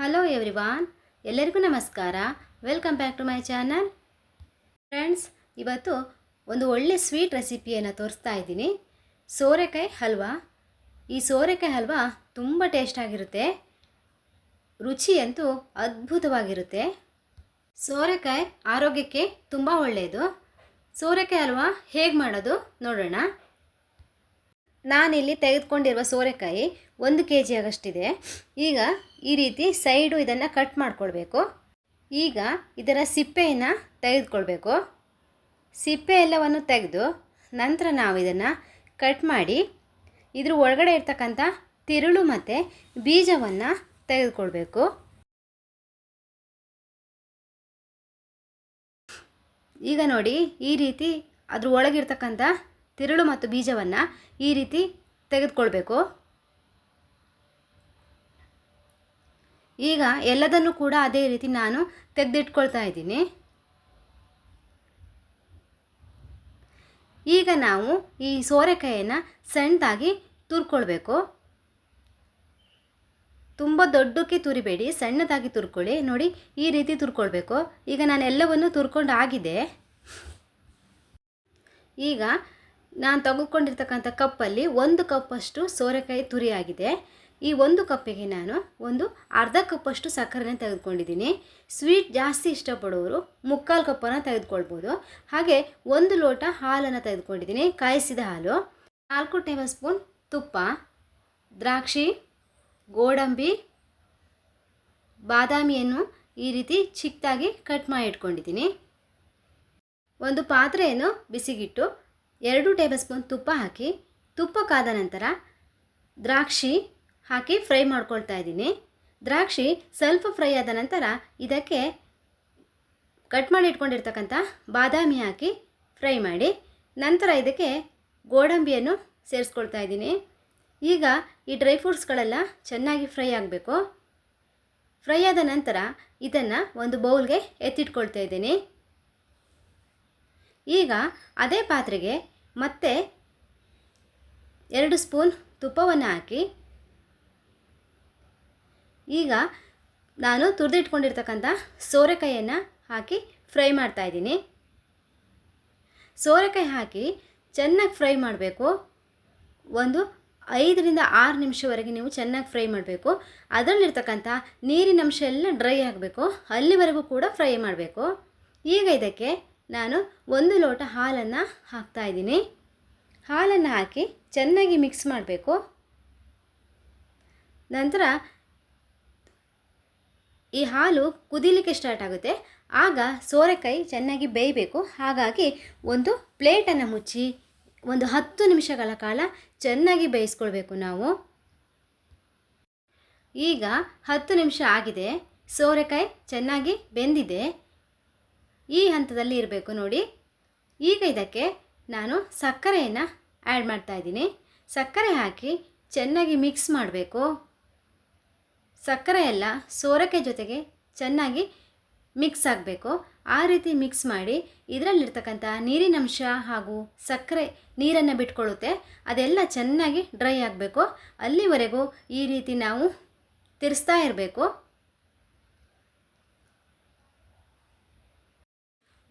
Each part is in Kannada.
ಹಲೋ ಎವ್ರಿವಾನ್ ಎಲ್ಲರಿಗೂ ನಮಸ್ಕಾರ. Welcome back to my channel friends ಇವತ್ತು ಒಂದು ಒಳ್ಳೆ ಸ್ವೀಟ್ ರೆಸಿಪಿಯನ್ನು ತೋರಿಸ್ತಾ ಇದ್ದೀನಿ. ಸೋರೆಕಾಯಿ ಹಲ್ವಾ. ಈ ಸೋರೆಕಾಯಿ ಹಲ್ವಾ ತುಂಬ ಟೇಸ್ಟ್ ಆಗಿರುತ್ತೆ. ರುಚಿ ಅಂತೂ ಅದ್ಭುತವಾಗಿರುತ್ತೆ. ಸೋರೆಕಾಯಿ ಆರೋಗ್ಯಕ್ಕೆ ತುಂಬ ಒಳ್ಳೆಯದು ಸೋರೆಕಾಯಿ ಹಲ್ವಾ ಹೇಗೆ ಮಾಡೋದು ನೋಡೋಣ. ನಾನಿಲ್ಲಿ ತೆಗೆದುಕೊಂಡಿರುವ ಸೋರೆಕಾಯಿ ಒಂದು ಕೆ ಜಿ ಆಗಷ್ಟಿದೆ. ಈಗ ಈ ರೀತಿ ಸೈಡು ಇದನ್ನು ಕಟ್ ಮಾಡಿಕೊಳ್ಬೇಕು ಈಗ ಇದರ ಸಿಪ್ಪೆಯನ್ನು ತೆಗೆದುಕೊಳ್ಬೇಕು. ಸಿಪ್ಪೆ ಎಲ್ಲವನ್ನು ತೆಗೆದು ನಂತರ ನಾವು ಇದನ್ನು ಕಟ್ ಮಾಡಿ ಇದ್ರ ಒಳಗಡೆ ಇರ್ತಕ್ಕಂಥ ತಿರುಳು ಮತ್ತು ಬೀಜವನ್ನು ತೆಗೆದುಕೊಳ್ಬೇಕು. ಈಗ ನೋಡಿ ಈ ರೀತಿ ಅದ್ರ ಒಳಗಿರ್ತಕ್ಕಂಥ ತಿರುಳು ಮತ್ತು ಬೀಜವನ್ನು ಈ ರೀತಿ ತೆಗೆದುಕೊಳ್ಬೇಕು. ಈಗ ಎಲ್ಲದನ್ನು ಕೂಡ ಅದೇ ರೀತಿ ನಾನು ತೆಗೆದಿಟ್ಕೊಳ್ತಾ ಇದ್ದೀನಿ. ಈಗ ನಾವು ಈ ಸೋರೆಕಾಯಿಯನ್ನು ಸಣ್ಣದಾಗಿ ತುರ್ಕೊಳ್ಬೇಕು. ತುಂಬ ದೊಡ್ಡಕ್ಕೆ ತುರಿಬೇಡಿ, ಸಣ್ಣದಾಗಿ ತುರ್ಕೊಳ್ಳಿ. ನೋಡಿ, ಈ ರೀತಿ ತುರ್ಕೊಳ್ಬೇಕು. ಈಗ ನಾನು ಎಲ್ಲವನ್ನು ತುರ್ಕೊಂಡು ಆಗಿದೆ. ಈಗ ನಾನು ತೆಗೆದುಕೊಂಡಿರ್ತಕ್ಕಂಥ ಕಪ್ಪಲ್ಲಿ ಒಂದು ಕಪ್ಪಷ್ಟು ಸೋರೆಕಾಯಿ ತುರಿಯಾಗಿದೆ ಈ ಒಂದು ಕಪ್ಪಿಗೆ ನಾನು ಒಂದು ಅರ್ಧ ಕಪ್ಪಷ್ಟು ಸಕ್ಕರೆನ ತೆಗೆದುಕೊಂಡಿದ್ದೀನಿ. ಸ್ವೀಟ್ ಜಾಸ್ತಿ ಇಷ್ಟಪಡೋರು ಮುಕ್ಕಾಲು ಕಪ್ಪನ್ನು ತೆಗೆದುಕೊಳ್ಬೋದು. ಹಾಗೆ ಒಂದು ಲೋಟ ಹಾಲನ್ನು ತೆಗೆದುಕೊಂಡಿದ್ದೀನಿ. ಕಾಯಿಸಿದ ಹಾಲು, ನಾಲ್ಕು ಟೇಬಲ್ ಸ್ಪೂನ್ ತುಪ್ಪ, ದ್ರಾಕ್ಷಿ, ಗೋಡಂಬಿ, ಬಾದಾಮಿಯನ್ನು ಈ ರೀತಿ ಚಿಕ್ಕದಾಗಿ ಕಟ್ ಮಾಡಿ ಇಟ್ಕೊಂಡಿದ್ದೀನಿ. ಒಂದು ಪಾತ್ರೆಯನ್ನು ಬಿಸಿಗಿಟ್ಟು ಎರಡು ಟೇಬಲ್ ಸ್ಪೂನ್ ತುಪ್ಪ ಹಾಕಿ, ತುಪ್ಪ ಕಾದ ನಂತರ ದ್ರಾಕ್ಷಿ ಹಾಕಿ ಫ್ರೈ ಮಾಡ್ಕೊಳ್ತಾ ಇದ್ದೀನಿ. ದ್ರಾಕ್ಷಿ ಸ್ವಲ್ಪ ಫ್ರೈ ಆದ ನಂತರ ಇದಕ್ಕೆ ಕಟ್ ಮಾಡಿ ಇಟ್ಕೊಂಡಿರ್ತಕ್ಕಂಥ ಬಾದಾಮಿ ಹಾಕಿ ಫ್ರೈ ಮಾಡಿ ನಂತರ ಇದಕ್ಕೆ ಗೋಡಂಬಿಯನ್ನು ಸೇರಿಸ್ಕೊಳ್ತಾ ಇದ್ದೀನಿ. ಈಗ ಈ ಡ್ರೈ ಫ್ರೂಟ್ಸ್ಗಳೆಲ್ಲ ಚೆನ್ನಾಗಿ ಫ್ರೈ ಆಗಬೇಕು. ಫ್ರೈ ಆದ ನಂತರ ಇದನ್ನು ಒಂದು ಬೌಲ್ಗೆ ಎತ್ತಿಟ್ಕೊಳ್ತಾ ಇದ್ದೀನಿ. ಈಗ ಅದೇ ಪಾತ್ರೆಗೆ ಮತ್ತೆ ಎರಡು ಸ್ಪೂನ್ ತುಪ್ಪವನ್ನು ಹಾಕಿ ಈಗ ನಾನು ತುರಿದಿಟ್ಕೊಂಡಿರ್ತಕ್ಕಂಥ ಸೋರೆಕಾಯಿಯನ್ನು ಹಾಕಿ ಫ್ರೈ ಮಾಡ್ತಾ ಇದ್ದೀನಿ. ಸೋರೆಕಾಯಿ ಹಾಕಿ ಚೆನ್ನಾಗಿ ಫ್ರೈ ಮಾಡಬೇಕು. ಒಂದು ಐದರಿಂದ ಆರು ನಿಮಿಷವರೆಗೆ ನೀವು ಚೆನ್ನಾಗಿ ಫ್ರೈ ಮಾಡಬೇಕು. ಅದರಲ್ಲಿರ್ತಕ್ಕಂಥ ನೀರಿನ ಅಂಶ ಎಲ್ಲ ಡ್ರೈ ಆಗಬೇಕು. ಅಲ್ಲಿವರೆಗೂ ಕೂಡ ಫ್ರೈ ಮಾಡಬೇಕು. ಈಗ ಇದಕ್ಕೆ ನಾನು ಒಂದು ಲೋಟ ಹಾಲನ್ನು ಹಾಕ್ತಾ ಇದ್ದೀನಿ. ಹಾಲನ್ನು ಹಾಕಿ ಚೆನ್ನಾಗಿ ಮಿಕ್ಸ್ ಮಾಡಬೇಕು. ನಂತರ ಈ ಹಾಲು ಕುದಿಲಿಕ್ಕೆ ಸ್ಟಾರ್ಟ್ ಆಗುತ್ತೆ. ಆಗ ಸೋರೆಕಾಯಿ ಚೆನ್ನಾಗಿ ಬೇಯಬೇಕು. ಹಾಗಾಗಿ ಒಂದು ಪ್ಲೇಟನ್ನು ಮುಚ್ಚಿ ಒಂದು ಹತ್ತು ನಿಮಿಷಗಳ ಕಾಲ ಚೆನ್ನಾಗಿ ಬೇಯಿಸ್ಕೊಳ್ಬೇಕು ನಾವು. ಈಗ ಹತ್ತು ನಿಮಿಷ ಆಗಿದೆ. ಸೋರೆಕಾಯಿ ಚೆನ್ನಾಗಿ ಬೆಂದಿದೆ. ಈ ಹಂತದಲ್ಲಿ ಇರಬೇಕು ನೋಡಿ. ಈಗ ಇದಕ್ಕೆ ನಾನು ಸಕ್ಕರೆಯನ್ನು ಆ್ಯಡ್ ಮಾಡ್ತಾ ಇದ್ದೀನಿ. ಸಕ್ಕರೆ ಹಾಕಿ ಚೆನ್ನಾಗಿ ಮಿಕ್ಸ್ ಮಾಡಬೇಕು. ಸಕ್ಕರೆ ಎಲ್ಲ ಸೋರಕ್ಕೆ ಜೊತೆಗೆ ಚೆನ್ನಾಗಿ ಮಿಕ್ಸ್ ಆಗಬೇಕು. ಆ ರೀತಿ ಮಿಕ್ಸ್ ಮಾಡಿ ಇದರಲ್ಲಿರ್ತಕ್ಕಂಥ ನೀರಿನಂಶ ಹಾಗೂ ಸಕ್ಕರೆ ನೀರನ್ನು ಬಿಟ್ಕೊಳ್ಳುತ್ತೆ. ಅದೆಲ್ಲ ಚೆನ್ನಾಗಿ ಡ್ರೈ ಆಗಬೇಕು. ಅಲ್ಲಿವರೆಗೂ ಈ ರೀತಿ ನಾವು ತಿರ್ಸ್ತಾ ಇರಬೇಕು.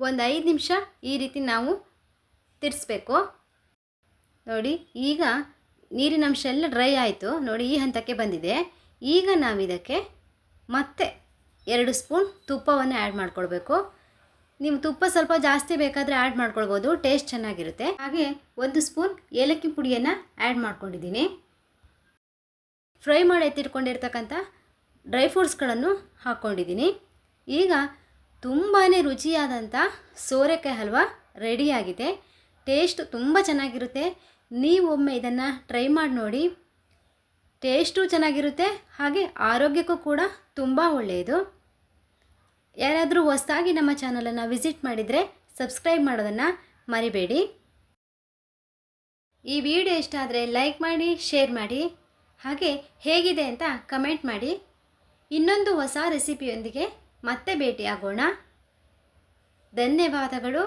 ಒಂದು ಐದು ನಿಮಿಷ ಈ ರೀತಿ ನಾವು ತಿರ್ಸ್ಬೇಕು. ನೋಡಿ, ಈಗ ನೀರಿನಂಶ ಎಲ್ಲ ಡ್ರೈ ಆಯಿತು. ನೋಡಿ, ಈ ಹಂತಕ್ಕೆ ಬಂದಿದೆ. ಈಗ ನಾವಿದಕ್ಕೆ ಮತ್ತೆ ಎರಡು ಸ್ಪೂನ್ ತುಪ್ಪವನ್ನು ಆ್ಯಡ್ ಮಾಡ್ಕೊಳ್ಬೇಕು. ನೀವು ತುಪ್ಪ ಸ್ವಲ್ಪ ಜಾಸ್ತಿ ಬೇಕಾದರೆ ಆ್ಯಡ್ ಮಾಡ್ಕೊಳ್ಬೋದು, ಟೇಸ್ಟ್ ಚೆನ್ನಾಗಿರುತ್ತೆ. ಹಾಗೆ ಒಂದು ಸ್ಪೂನ್ ಏಲಕ್ಕಿ ಪುಡಿಯನ್ನು ಆ್ಯಡ್ ಮಾಡ್ಕೊಂಡಿದ್ದೀನಿ. ಫ್ರೈ ಮಾಡಿ ಎತ್ತಿಟ್ಕೊಂಡಿರ್ತಕ್ಕಂಥ ಡ್ರೈ ಫ್ರೂಟ್ಸ್ಗಳನ್ನು ಹಾಕ್ಕೊಂಡಿದ್ದೀನಿ. ಈಗ ತುಂಬಾ ರುಚಿಯಾದಂಥ ಸೋರೆಕಾಯಿ ಹಲ್ವಾ ರೆಡಿಯಾಗಿದೆ ಟೇಸ್ಟ್ ತುಂಬ ಚೆನ್ನಾಗಿರುತ್ತೆ. ನೀವೊಮ್ಮೆ ಇದನ್ನು ಟ್ರೈ ಮಾಡಿ ನೋಡಿ. ಟೇಸ್ಟು ಚೆನ್ನಾಗಿರುತ್ತೆ, ಹಾಗೆ ಆರೋಗ್ಯಕ್ಕೂ ಕೂಡ ತುಂಬ ಒಳ್ಳೆಯದು. ಯಾರಾದರೂ ಹೊಸದಾಗಿ ನಮ್ಮ ಚಾನಲನ್ನು ವಿಸಿಟ್ ಮಾಡಿದರೆ ಸಬ್ಸ್ಕ್ರೈಬ್ ಮಾಡೋದನ್ನು ಮರಿಬೇಡಿ. ಈ ವಿಡಿಯೋ ಇಷ್ಟ ಆದರೆ ಲೈಕ್ ಮಾಡಿ, ಶೇರ್ ಮಾಡಿ, ಹಾಗೆ ಹೇಗಿದೆ ಅಂತ ಕಮೆಂಟ್ ಮಾಡಿ. ಇನ್ನೊಂದು ಹೊಸ ರೆಸಿಪಿಯೊಂದಿಗೆ ಮತ್ತೆ ಭೇಟಿಯಾಗೋಣ. ಧನ್ಯವಾದಗಳು.